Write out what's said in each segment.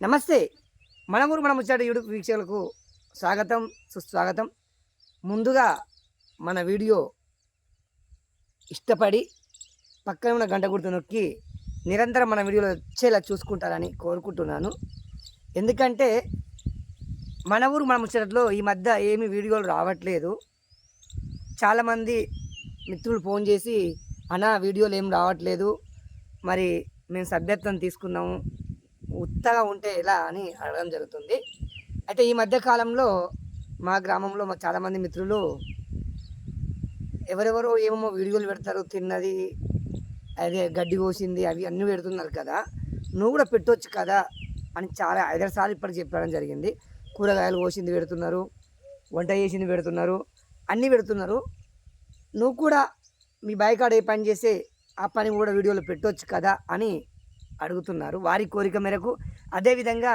నమస్తే. మన ఊరు మన ముచ్చట యూట్యూబ్ వీక్షకులకు స్వాగతం సుస్వాగతం. ముందుగా మన వీడియో ఇష్టపడి పక్కన ఉన్న గంట గుర్తు నొక్కి నిరంతరం మన వీడియోలో వచ్చేలా చూసుకుంటారని కోరుకుంటున్నాను. ఎందుకంటే మన ఊరు మన ముచ్చటలో ఈ మధ్య ఏమి వీడియోలు రావట్లేదు. చాలామంది మిత్రులు ఫోన్ చేసి అనా వీడియోలు ఏం రావట్లేదు. మరి మేము సభ్యత్వం తీసుకున్నాము. ఉత్తగా ఉంటే ఎలా అని అడగడం జరుగుతుంది. అయితే ఈ మధ్య కాలంలో మా గ్రామంలో మా చాలామంది మిత్రులు ఎవరెవరో ఏమేమో వీడియోలు పెడతారు తిన్నది అదే గడ్డి కోసింది అవి అన్నీ పెడుతున్నారు కదా. నువ్వు కూడా పెట్టవచ్చు కదా అని చాలా ఐదారు సార్లు ఇప్పటికి చెప్పడం జరిగింది. కూరగాయలు కోసింది పెడుతున్నారు వంట చేసింది పెడుతున్నారు అన్నీ పెడుతున్నారు. నువ్వు కూడా మీ బైకాడ ఏ పని చేస్తే ఆ పని కూడా వీడియోలో పెట్టవచ్చు కదా అని అడుగుతున్నారు. వారి కోరిక మేరకు అదేవిధంగా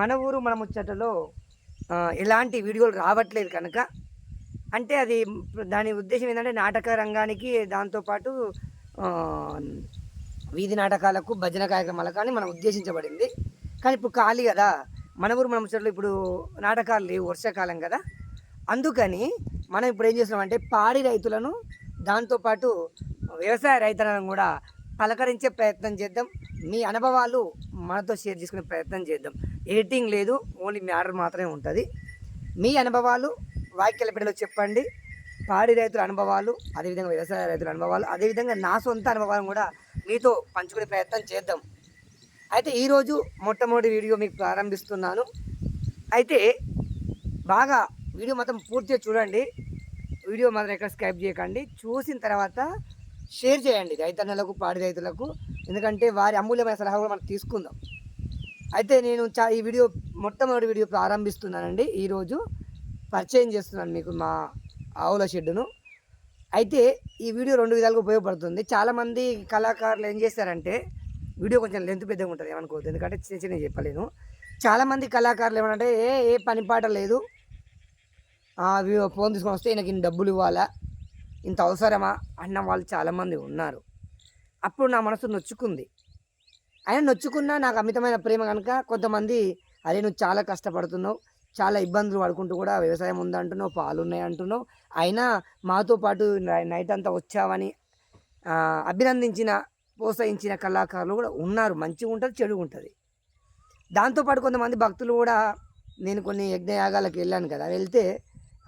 మన ఊరు మన ముచ్చటలో ఎలాంటి వీడియోలు రావట్లేదు కనుక. అంటే అది దాని ఉద్దేశం ఏంటంటే నాటక రంగానికి దాంతోపాటు వీధి నాటకాలకు భజన కార్యక్రమాలకు కానీ మనం ఉద్దేశించబడింది. కానీ ఇప్పుడు ఖాళీ కదా. మన ఊరు మన ముచ్చటలో ఇప్పుడు నాటకాలు లేవు వర్షాకాలం కదా. అందుకని మనం ఇప్పుడు ఏం చేస్తున్నామంటే పాడి రైతులను దాంతోపాటు వ్యవసాయ రైతులను కూడా పలకరించే ప్రయత్నం చేద్దాం. మీ అనుభవాలు మనతో షేర్ చేసుకునే ప్రయత్నం చేద్దాం. ఎడిటింగ్ లేదు ఓన్లీ మ్యాటర్ మాత్రమే ఉంటుంది. మీ అనుభవాలు వాక్యాల బిడ్డలో చెప్పండి. పాడి రైతుల అనుభవాలు అదేవిధంగా వ్యవసాయ రైతుల అనుభవాలు అదేవిధంగా నా సొంత అనుభవాలను కూడా మీతో పంచుకునే ప్రయత్నం చేద్దాం. అయితే ఈరోజు మొట్టమొదటి వీడియో మీకు ప్రారంభిస్తున్నాను. అయితే బాగా వీడియో మొత్తం పూర్తిగా చూడండి. వీడియో మాత్రం ఎక్కడ స్కైప్ చేయకండి. చూసిన తర్వాత షేర్ చేయండి రైతన్నలకు పాడి రైతులకు ఎందుకంటే వారి అమూల్యమైన సలహా కూడా మనం తీసుకుందాం. అయితే నేను చా ఈ వీడియో మొట్టమొదటి వీడియో ప్రారంభిస్తున్నానండి. ఈరోజు పరిచయం చేస్తున్నాను మీకు మా ఆవుల షెడ్డును. అయితే ఈ వీడియో రెండు విధాలుగా ఉపయోగపడుతుంది. చాలామంది కళాకారులు ఏం చేస్తారంటే వీడియో కొంచెం లెంత్ పెద్దగా ఉంటుంది ఏమనుకోవద్దు. ఎందుకంటే చిన్న చిన్న చెప్పలేను. చాలామంది కళాకారులు ఏమంటే ఏ ఏ పని పాట లేదు. ఫోన్ తీసుకొని వస్తే ఈయనకి ఇన్ని డబ్బులు ఇవ్వాలా? ఇంత అవసరమా? అన్న వాళ్ళు చాలామంది ఉన్నారు. అప్పుడు నా మనసు నొచ్చుకుంది. అయినా నొచ్చుకున్నా నాకు అమితమైన ప్రేమ కనుక కొంతమంది అరే నువ్వు చాలా కష్టపడుతున్నావు చాలా ఇబ్బందులు పడుకుంటూ కూడా వ్యవసాయం ఉందంటున్నావు పాలు ఉన్నాయి అంటున్నావు. అయినా మాతో పాటు నైట్ అంతా వచ్చావని అభినందించిన ప్రోత్సహించిన కళాకారులు కూడా ఉన్నారు. మంచిగా ఉంటుంది చెడు ఉంటుంది. దాంతోపాటు కొంతమంది భక్తులు కూడా నేను కొన్ని యజ్ఞయాగాలకు వెళ్ళాను కదా వెళ్తే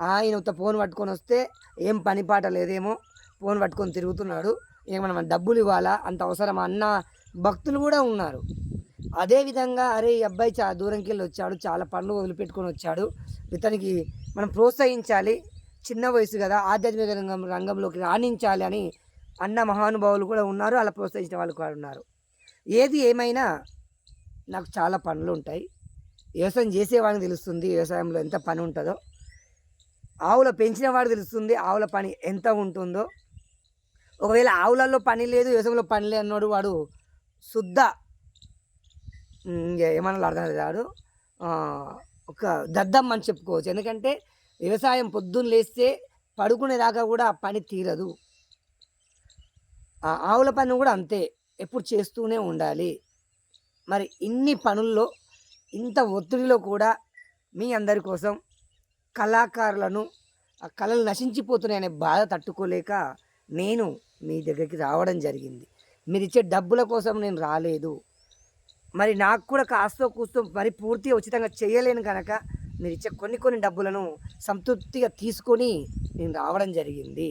ఆయన ఉత్త ఫోన్ పట్టుకొని వస్తే ఏం పని పాట లేదేమో ఫోన్ పట్టుకొని తిరుగుతున్నాడు. ఏమన్నా డబ్బులు ఇవ్వాలా? అంత అవసరం అన్న భక్తులు కూడా ఉన్నారు. అదేవిధంగా అరే ఈ అబ్బాయి చాలా దూరంకి వెళ్ళి వచ్చాడు చాలా పనులు వదిలిపెట్టుకొని వచ్చాడు. ఇతనికి మనం ప్రోత్సహించాలి. చిన్న వయసు కదా ఆధ్యాత్మిక రంగం రంగంలోకి రాణించాలి అని అన్న మహానుభావులు కూడా ఉన్నారు. అలా ప్రోత్సహించిన వాళ్ళు కూడా ఉన్నారు. ఏది ఏమైనా నాకు చాలా పనులు ఉంటాయి. వ్యవసాయం చేసేవాడికి తెలుస్తుంది వ్యవసాయంలో ఎంత పని ఉంటుందో. ఆవుల పెంచిన వాడు తెలుస్తుంది ఆవుల పని ఎంత ఉంటుందో. ఒకవేళ ఆవులలో పని లేదు వ్యవసాయంలో పని లేదు అన్నాడు వాడు శుద్ధ ఏమన్నా అర్థం కాదు ఒక దద్దం అని చెప్పుకోవచ్చు. ఎందుకంటే వ్యవసాయం పొద్దున్న లేస్తే పడుకునేదాకా కూడా ఆ పని తీరదు. ఆ ఆవుల పని కూడా అంతే ఎప్పుడు చేస్తూనే ఉండాలి. మరి ఇన్ని పనుల్లో ఇంత ఒత్తిడిలో కూడా మీ అందరి కోసం కళాకారులను ఆ కళలు నశించిపోతున్నాయనే బాధ తట్టుకోలేక నేను మీ దగ్గరికి రావడం జరిగింది. మీరు ఇచ్చే డబ్బుల కోసం నేను రాలేదు. మరి నాకు కూడా కాస్తో కూస్తో మరి పూర్తిగా ఉచితంగా చేయలేను కనుక మీరు ఇచ్చే కొన్ని కొన్ని డబ్బులను సంతృప్తిగా తీసుకొని నేను రావడం జరిగింది.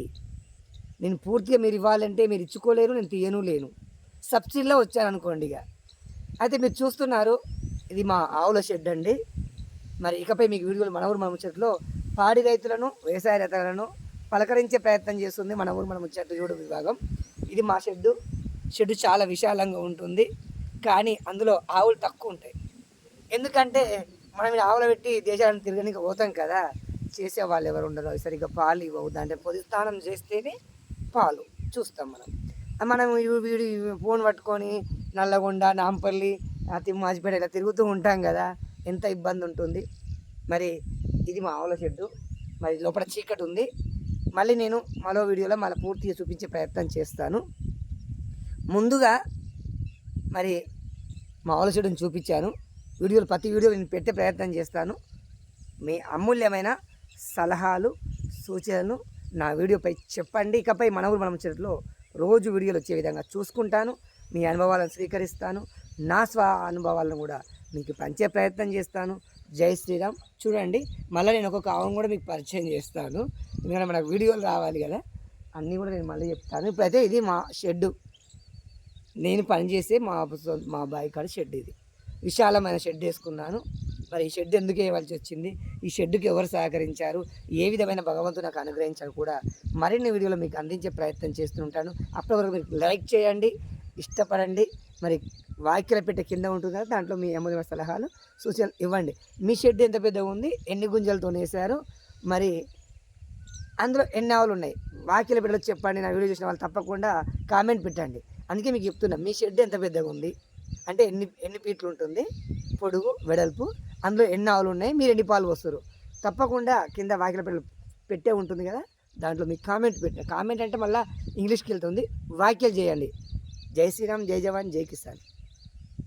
నేను పూర్తిగా మీరు ఇవ్వాలంటే మీరు ఇచ్చుకోలేరు నేను తీయను లేను సబ్సిడీలో వచ్చాను అనుకోండి ఇక. అయితే మీరు చూస్తున్నారు ఇది మా ఆవుల షెడ్ అండి. మరి ఇకపై మీకు వీడియోలు మన ఊరు మన ముచ్చట్లో పాడి రైతులను వ్యవసాయ రైతులను పలకరించే ప్రయత్నం చేస్తుంది మన ఊరు మన ముచ్చట్లు చూడు విభాగం. ఇది మా షెడ్డు. షెడ్డు చాలా విశాలంగా ఉంటుంది. కానీ అందులో ఆవులు తక్కువ ఉంటాయి. ఎందుకంటే మనం ఆవులు పెట్టి దేశాలను తిరగడానికి పోతాం కదా. చేసే వాళ్ళు ఎవరు ఉండరు. సరిగ్గా పాలు ఇవ్వవు. దాంట్లో పొది స్నానం చేస్తేనే పాలు చూస్తాం మనం. మనం వీడి ఫోన్ పట్టుకొని నల్లగొండ నాంపల్లి ఆ తిమ్మాజిపేట ఇలా తిరుగుతూ ఉంటాం కదా. ఎంత ఇబ్బంది ఉంటుంది. మరి ఇది మా ఆవుల షెడ్డు మరి లోపల చీకటి ఉంది. మళ్ళీ నేను మరో వీడియోలో మళ్ళీ పూర్తిగా చూపించే ప్రయత్నం చేస్తాను. ముందుగా మరి మా ఆవుల షెడ్డుని చూపించాను. వీడియోలు ప్రతి వీడియో నేను పెట్టే ప్రయత్నం చేస్తాను. మీ అమూల్యమైన సలహాలు సూచనలు నా వీడియోపై చెప్పండి. ఇకపై మన ఊరు మనం చెట్లో రోజు వీడియోలు వచ్చే విధంగా చూసుకుంటాను. మీ అనుభవాలను స్వీకరిస్తాను. నా స్వ అనుభవాలను కూడా మీకు పంచే ప్రయత్నం చేస్తాను. జై శ్రీరామ్. చూడండి మళ్ళీ నేను ఒక్కొక్క ఆవును కూడా మీకు పరిచయం చేస్తాను. ఎందుకంటే మనకు వీడియోలు రావాలి కదా. అన్నీ కూడా నేను మళ్ళీ చెప్తాను. ఇప్పుడైతే ఇది మా షెడ్డు. నేను పనిచేసే మా మా బావి కాడ షెడ్ ఇది. విశాలమైన షెడ్ వేసుకున్నాను. మరి ఈ షెడ్ ఎందుకు వేయవలసి వచ్చింది? ఈ షెడ్డుకి ఎవరు సహకరించారు? ఏ విధమైన భగవంతుడు నాకు అనుగ్రహించారు కూడా మరిన్ని వీడియోలు మీకు అందించే ప్రయత్నం చేస్తుంటాను అప్పటి వరకు మీరు లైక్ చేయండి ఇష్టపడండి. మరి వాక్యల పెట్టే కింద ఉంటుంది కదా దాంట్లో మీ అమూల్యమైన సలహాలు సూచనలు ఇవ్వండి. మీ షెడ్ ఎంత పెద్దగా ఉంది? ఎన్ని గుంజలతో వేశారు? మరి అందులో ఎన్ని ఆవులు ఉన్నాయి? వాక్యల పెట్టలు చెప్పండి నా వీడియో చూసిన వాళ్ళు తప్పకుండా కామెంట్ పెట్టండి. అందుకే మీకు చెప్తున్నా మీ షెడ్ ఎంత పెద్దగా ఉంది? అంటే ఎన్ని ఎన్ని పీట్లు ఉంటుంది? పొడుగు వెడల్పు అందులో ఎన్ని ఆవులు ఉన్నాయి? మీరు ఎన్ని పాలు వస్తారు తప్పకుండా కింద వాక్యల పెట్టలు పెట్టే ఉంటుంది కదా దాంట్లో మీకు కామెంట్ పెట్ట కామెంట్ అంటే మళ్ళీ ఇంగ్లీష్కి వెళ్తుంది వాక్యలు చేయండి. జై శ్రీరామ్ జై జవాన్ జై కిసాన్.